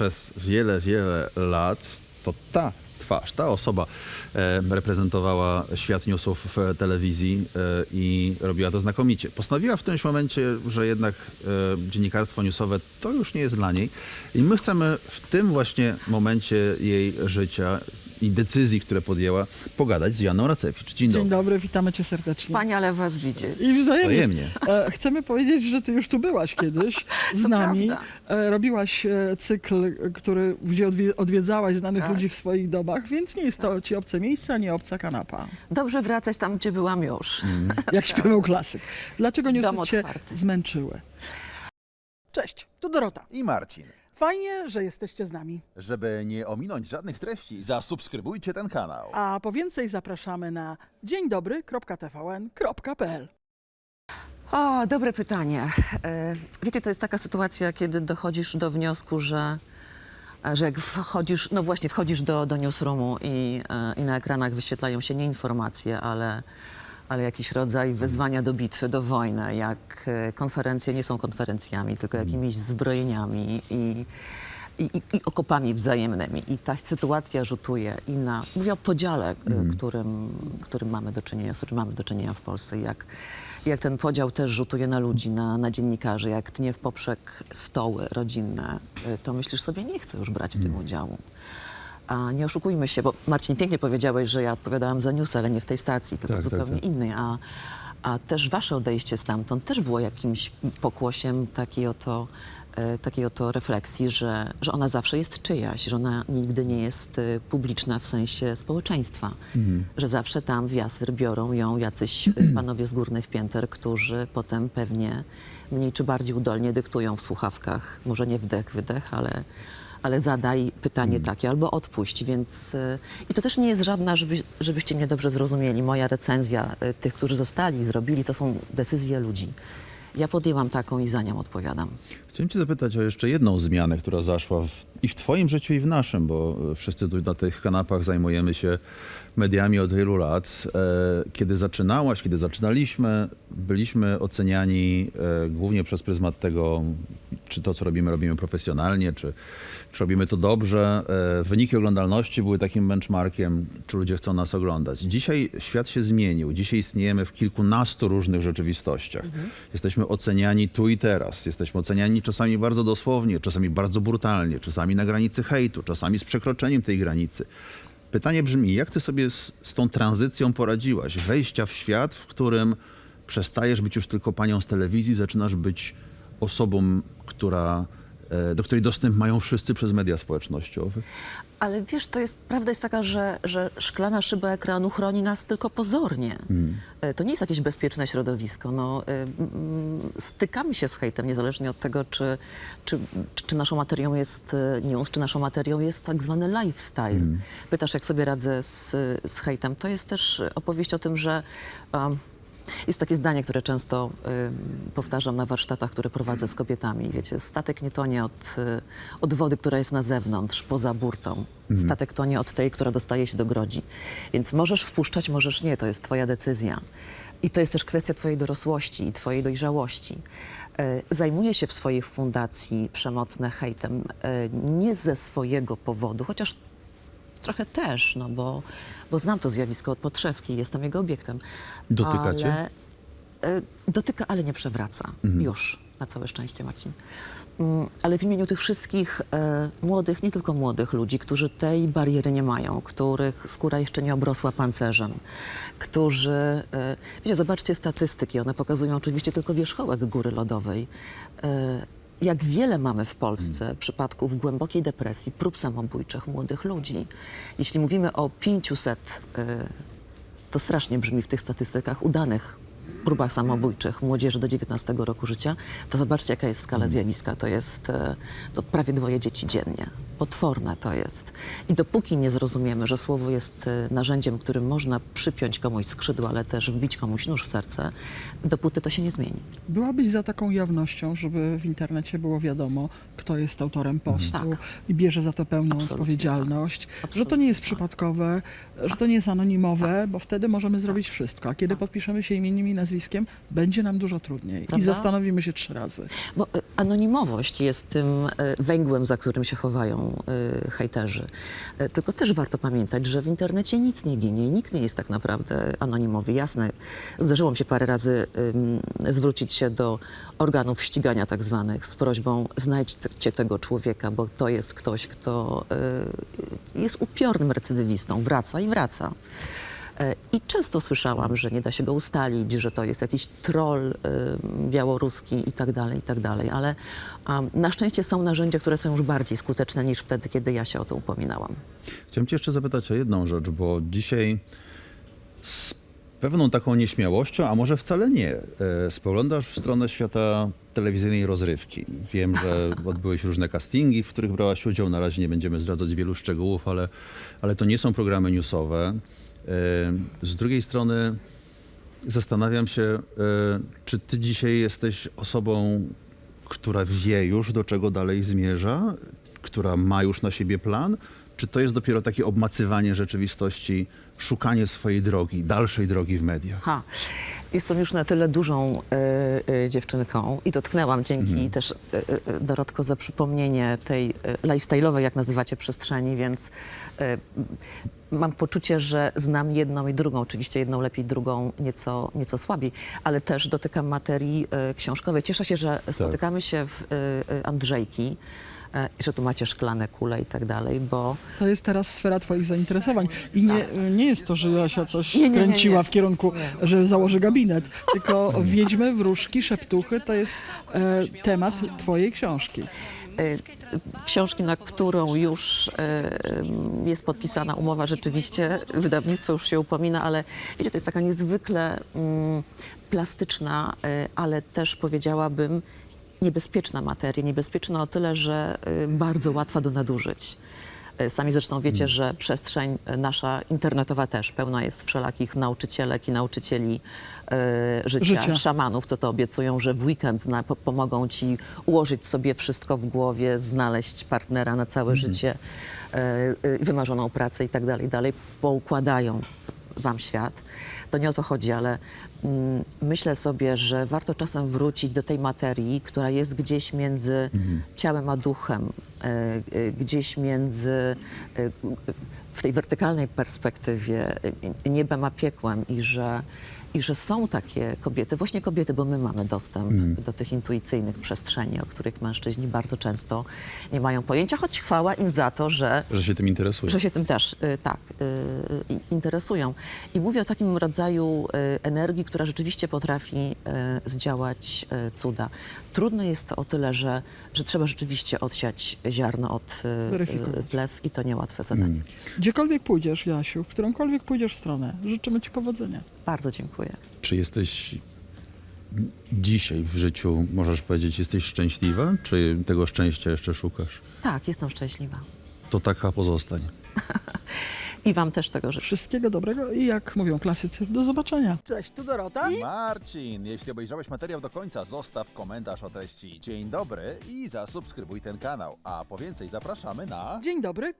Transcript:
przez wiele, wiele lat to ta twarz, ta osoba e, reprezentowała świat newsów w telewizji e, i robiła to znakomicie. Postanowiła w którymś momencie, że jednak e, dziennikarstwo newsowe to już nie jest dla niej i my chcemy w tym właśnie momencie jej życia i decyzji, które podjęła, pogadać z Janą Racewicz. Dzień, Dzień dobry. dobry, witamy cię serdecznie. Wspaniale was widzieć. I wzajemnie. Wzajemnie. E, chcemy powiedzieć, że ty już tu byłaś kiedyś z nami. E, robiłaś e, cykl, który, gdzie odwie, odwiedzałaś znanych Tak. ludzi w swoich domach, więc nie jest to ci obce miejsce, ani obca kanapa. Dobrze wracać tam, gdzie byłam już. Jak śpiewał klasyk. Dlaczego Dom newsy cię otwarty. zmęczyły? Cześć, tu Dorota. i Marcin. Fajnie, że jesteście z nami. Żeby nie ominąć żadnych treści, zasubskrybujcie ten kanał. A po więcej zapraszamy na dzień dobry.tvn.pl. O, dobre pytanie. E, Wiecie, to jest taka sytuacja, kiedy dochodzisz do wniosku, że, że jak wchodzisz, no właśnie, wchodzisz do, do newsroomu i, e, i na ekranach wyświetlają się nie informacje, ale, ale jakiś rodzaj wezwania do bitwy, do wojny, jak e, konferencje nie są konferencjami, tylko jakimiś zbrojeniami i, i, i, okopami wzajemnymi. I ta sytuacja rzutuje i na, mówię o podziale, e, którym, którym mamy do czynienia, z którym mamy do czynienia w Polsce. Jak, jak ten podział też rzutuje na ludzi, na, na dziennikarzy, jak tnie w poprzek stoły rodzinne, e, to myślisz sobie, nie chcę już brać w tym udziału. A nie oszukujmy się, bo Marcin pięknie powiedziałeś, że ja odpowiadałam za news, ale nie w tej stacji, tylko Tak, tak, zupełnie tak. innej. A, a też wasze odejście stamtąd też było jakimś pokłosiem takiej oto, e, takiej oto refleksji, że, że ona zawsze jest czyjaś, że ona nigdy nie jest e, publiczna w sensie społeczeństwa. Że zawsze tam w jasyr biorą ją jacyś e, panowie z górnych pięter, którzy potem pewnie mniej czy bardziej udolnie dyktują w słuchawkach, może nie wdech, wydech, ale ale zadaj pytanie takie albo odpuść, więc y, i to też nie jest żadna, żeby, żebyście mnie dobrze zrozumieli, moja recenzja y, tych, którzy zostali, zrobili, to są decyzje ludzi. Ja podjęłam taką i za nią odpowiadam. Chciałem cię zapytać o jeszcze jedną zmianę, która zaszła w, i w twoim życiu, i w naszym, bo e, wszyscy tu na tych kanapach zajmujemy się mediami od wielu lat. E, Kiedy zaczynałaś, kiedy zaczynaliśmy, byliśmy oceniani e, głównie przez pryzmat tego, czy to, co robimy, robimy profesjonalnie, czy, czy robimy to dobrze. E, Wyniki oglądalności były takim benchmarkiem, czy ludzie chcą nas oglądać. Dzisiaj świat się zmienił. Dzisiaj istniejemy w kilkunastu różnych rzeczywistościach. Jesteśmy oceniani tu i teraz. Jesteśmy oceniani czasami bardzo dosłownie, czasami bardzo brutalnie, czasami na granicy hejtu, czasami z przekroczeniem tej granicy. Pytanie brzmi, jak ty sobie z, z tą tranzycją poradziłaś? Wejścia w świat, w którym przestajesz być już tylko panią z telewizji, zaczynasz być osobą, która, e, do której dostęp mają wszyscy przez media społecznościowe. Ale wiesz, to jest, prawda jest taka, że, że szklana szyba ekranu chroni nas tylko pozornie. E, To nie jest jakieś bezpieczne środowisko. No, mm, stykamy się z hejtem, niezależnie od tego, czy, czy, czy naszą materią jest news, czy naszą materią jest tak zwany lifestyle. Pytasz, jak sobie radzę z, z hejtem. To jest też opowieść o tym, że um, jest takie zdanie, które często y, powtarzam na warsztatach, które prowadzę z kobietami. Wiecie, statek nie tonie od, y, od wody, która jest na zewnątrz, poza burtą. Statek tonie od tej, która dostaje się do grodzi. Więc możesz wpuszczać, możesz nie, to jest twoja decyzja. I to jest też kwestia twojej dorosłości i twojej dojrzałości. Y, Zajmuję się w swojej fundacji przemocne hejtem y, nie ze swojego powodu, chociaż Trochę też, no bo, bo znam to zjawisko od podszewki, jestem jego obiektem. Dotyka cię? ale, e, Dotyka, ale nie przewraca. Już, na całe szczęście, Marcin. Mm, Ale w imieniu tych wszystkich e, młodych, nie tylko młodych ludzi, którzy tej bariery nie mają, których skóra jeszcze nie obrosła pancerzem, którzy... E, wiecie, zobaczcie statystyki, one pokazują oczywiście tylko wierzchołek góry lodowej. E, jak wiele mamy w Polsce przypadków głębokiej depresji, prób samobójczych młodych ludzi. Jeśli mówimy o 500 e, to strasznie brzmi w tych statystykach udanych próbach samobójczych młodzieży do 19 roku życia, to zobaczcie, jaka jest skala zjawiska. To jest e, to prawie dwoje dzieci dziennie. Potworne to jest. I dopóki nie zrozumiemy, że słowo jest e, narzędziem, którym można przypiąć komuś skrzydła, ale też wbić komuś nóż w serce, dopóty to się nie zmieni. Byłabyś za taką jawnością, żeby w internecie było wiadomo, kto jest autorem postu Tak. i bierze za to pełną Absolutnie odpowiedzialność, że to nie jest tak. przypadkowe, że to nie jest anonimowe, bo wtedy możemy zrobić wszystko. A kiedy podpiszemy się imieniem i nazwiskiem, będzie nam dużo trudniej. I Prawda? zastanowimy się trzy razy. Bo y, anonimowość jest tym y, węgłem, za którym się chowają y, hejterzy. Tylko też warto pamiętać, że w internecie nic nie ginie i nikt nie jest tak naprawdę anonimowy. Jasne, zdarzyło mi się parę razy zwrócić się do organów ścigania tak zwanych z prośbą znajdźcie tego człowieka, bo to jest ktoś, kto jest upiornym recydywistą, wraca i wraca. E, I często słyszałam, że nie da się go ustalić, że to jest jakiś troll y, białoruski i tak dalej, i tak dalej. Ale na szczęście są narzędzia, które są już bardziej skuteczne niż wtedy, kiedy ja się o to upominałam. Chciałem cię jeszcze zapytać o jedną rzecz, bo dzisiaj z pewną taką nieśmiałością, a może wcale nie, e, spoglądasz w stronę świata telewizyjnej rozrywki. Wiem, że odbyłeś różne castingi, w których brałaś udział. Na razie nie będziemy zdradzać wielu szczegółów, ale, ale to nie są programy newsowe. Z drugiej strony zastanawiam się, e, czy ty dzisiaj jesteś osobą, która wie już, do czego dalej zmierza, która ma już na siebie plan, czy to jest dopiero takie obmacywanie rzeczywistości, szukanie swojej drogi, dalszej drogi w mediach? Ha, jestem już na tyle dużą y, y, dziewczynką i dotknęłam dzięki też y, Dorotko za przypomnienie tej lifestyle'owej, jak nazywacie, przestrzeni, więc mam poczucie, że znam jedną i drugą, oczywiście jedną lepiej, drugą nieco, nieco słabiej, ale też dotykam materii y, książkowej. Cieszę się, że spotykamy się w y, y, Andrzejki, że tu macie szklane kule i tak dalej, bo To jest teraz sfera twoich zainteresowań. I nie, nie jest to, że Josia coś Nie, nie, nie, skręciła nie. w kierunku, że założy gabinet, tylko wiedźmy, wróżki, szeptuchy to jest e, temat twojej książki. y, książki, na którą już y, jest podpisana umowa, rzeczywiście wydawnictwo już się upomina, ale wiecie, to jest taka niezwykle mm, plastyczna, ale też powiedziałabym niebezpieczna materia. Niebezpieczna o tyle, że y, bardzo łatwa do nadużyć. Y, Sami zresztą wiecie, że przestrzeń y, nasza internetowa też pełna jest wszelakich nauczycielek i nauczycieli y, życia, Życia. szamanów, co to obiecują, że w weekend na, po, pomogą ci ułożyć sobie wszystko w głowie, znaleźć partnera na całe życie, y, y, wymarzoną pracę i tak dalej, dalej, poukładają wam świat. To nie o to chodzi, ale mm, myślę sobie, że warto czasem wrócić do tej materii, która jest gdzieś między ciałem a duchem, y, y, gdzieś między y, w tej wertykalnej perspektywie y, niebem a piekłem i że, i że są takie kobiety, właśnie kobiety, bo my mamy dostęp do tych intuicyjnych przestrzeni, o których mężczyźni bardzo często nie mają pojęcia, choć chwała im za to, że Że się tym interesuje. że się tym też y, tak y, interesują. I mówię o takim rodzaju y, energii, która rzeczywiście potrafi zdziałać cuda. Trudne jest to o tyle, że, że trzeba rzeczywiście odsiać ziarno od plew i to niełatwe zadanie. Gdziekolwiek pójdziesz, Jasiu, w którąkolwiek pójdziesz stronę, życzymy ci powodzenia. Bardzo dziękuję. Czy jesteś dzisiaj w życiu, możesz powiedzieć, jesteś szczęśliwa? Czy tego szczęścia jeszcze szukasz? Tak, jestem szczęśliwa. To taka pozostań. I wam też tego życzę. Wszystkiego dobrego i jak mówią klasycy, do zobaczenia. Cześć, tu Dorota. Marcin, jeśli obejrzałeś materiał do końca, zostaw komentarz o treści. Dzień dobry i zasubskrybuj ten kanał. A po więcej zapraszamy na... Dzień dobry,